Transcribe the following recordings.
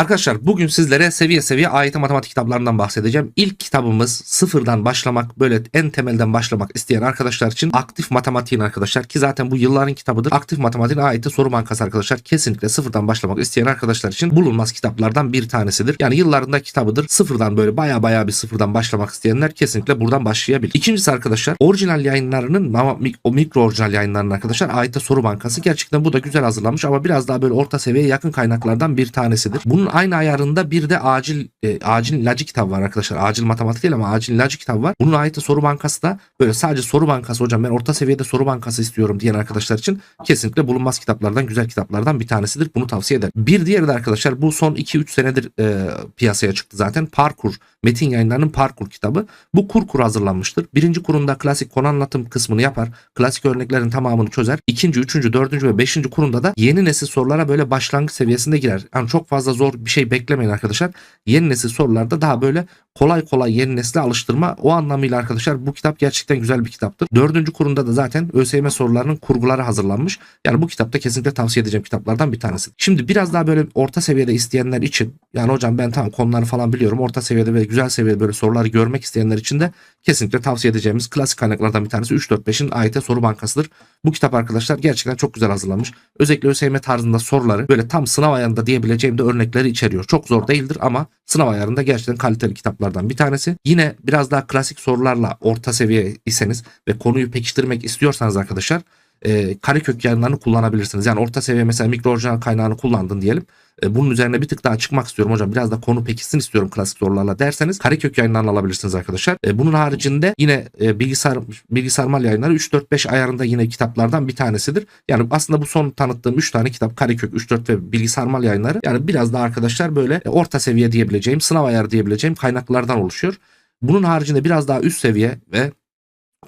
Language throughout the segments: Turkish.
Arkadaşlar bugün sizlere seviye seviye AYT matematik kitaplarından bahsedeceğim. İlk kitabımız sıfırdan başlamak böyle en temelden başlamak isteyen arkadaşlar için aktif matematiğin arkadaşlar ki zaten bu yılların kitabıdır. Aktif matematiğin AYT soru bankası arkadaşlar kesinlikle sıfırdan başlamak isteyen arkadaşlar için bulunmaz kitaplardan bir tanesidir. Yani yıllarında kitabıdır. Sıfırdan böyle baya baya bir sıfırdan başlamak isteyenler kesinlikle buradan başlayabilir. İkincisi arkadaşlar orijinal yayınlarının ama o mikro orijinal yayınlarının arkadaşlar AYT soru bankası gerçekten bu da güzel hazırlanmış ama biraz daha böyle orta seviyeye yakın kaynaklardan bir tanesidir. Bunun aynı ayarında bir de acil e, acil ilacı kitabı var arkadaşlar. Acil matematik değil ama acil ilacı kitabı var. Bunun AYT soru bankası da böyle sadece soru bankası hocam ben orta seviyede soru bankası istiyorum diyen arkadaşlar için kesinlikle bulunmaz kitaplardan güzel kitaplardan bir tanesidir. Bunu tavsiye ederim. Bir diğeri de arkadaşlar bu son 2-3 senedir e, piyasaya çıktı zaten. Parkur Metin yayınlarının parkur kitabı. Bu kur kur hazırlanmıştır. Birinci kurunda klasik konu anlatım kısmını yapar. Klasik örneklerin tamamını çözer. İkinci, üçüncü, dördüncü ve beşinci kurunda da yeni nesil sorulara böyle başlangıç seviyesinde girer. Yani çok fazla zor bir şey beklemeyin arkadaşlar. Yeni nesil sorularda daha böyle kolay kolay yeni nesle alıştırma. O anlamıyla arkadaşlar bu kitap gerçekten güzel bir kitaptır. Dördüncü kurunda da zaten ÖSYM sorularının kurguları hazırlanmış. Yani bu kitapta kesinlikle tavsiye edeceğim kitaplardan bir tanesi. Şimdi biraz daha böyle orta seviyede isteyenler için yani hocam ben tamam konuları falan biliyorum. Orta seviyede ve güzel seviyede böyle soruları görmek isteyenler için de kesinlikle tavsiye edeceğimiz klasik kaynaklardan bir tanesi 345'in AYT soru bankasıdır. Bu kitap arkadaşlar gerçekten çok güzel hazırlanmış. Özellikle ÖSYM tarzında soruları böyle tam sınav ayarında diyebileceğim de örnekleri içeriyor. Çok zor değildir ama sınav ayarında gerçekten kaliteli kitaplardan bir tanesi. Yine biraz daha klasik sorularla orta seviye iseniz ve konuyu pekiştirmek istiyorsanız arkadaşlar e, karekök yayınlarını kullanabilirsiniz. Yani orta seviye mesela mikro orijinal kaynağını kullandın diyelim. E, bunun üzerine bir tık daha çıkmak istiyorum hocam. Biraz da konu pekişsin istiyorum klasik sorularla derseniz karekök yayınlarını alabilirsiniz arkadaşlar. E, bunun haricinde yine e, bilgisayar bilgisayar yayınları 3-4-5 ayarında yine kitaplardan bir tanesidir. Yani aslında bu son tanıttığım 3 tane kitap karekök 3-4 ve bilgisayar mal yayınları. Yani biraz daha arkadaşlar böyle e, orta seviye diyebileceğim, sınav ayarı diyebileceğim kaynaklardan oluşuyor. Bunun haricinde biraz daha üst seviye ve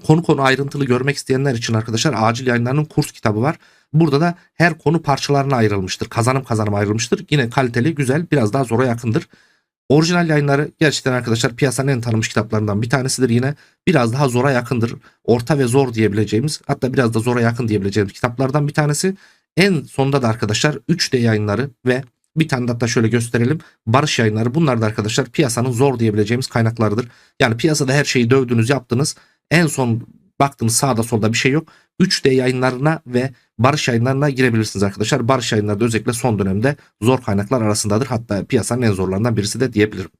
konu konu ayrıntılı görmek isteyenler için arkadaşlar acil yayınlarının kurs kitabı var. Burada da her konu parçalarına ayrılmıştır. Kazanım kazanım ayrılmıştır. Yine kaliteli, güzel, biraz daha zora yakındır. Orijinal yayınları gerçekten arkadaşlar piyasanın en tanınmış kitaplarından bir tanesidir yine. Biraz daha zora yakındır. Orta ve zor diyebileceğimiz hatta biraz da zora yakın diyebileceğimiz kitaplardan bir tanesi. En sonda da arkadaşlar 3D yayınları ve bir tane hatta şöyle gösterelim. Barış yayınları bunlar da arkadaşlar piyasanın zor diyebileceğimiz kaynaklardır. Yani piyasada her şeyi dövdünüz yaptınız. En son baktınız sağda solda bir şey yok. 3D yayınlarına ve Barış yayınlarına girebilirsiniz arkadaşlar. Barış yayınları da özellikle son dönemde zor kaynaklar arasındadır. Hatta piyasanın en zorlarından birisi de diyebilirim.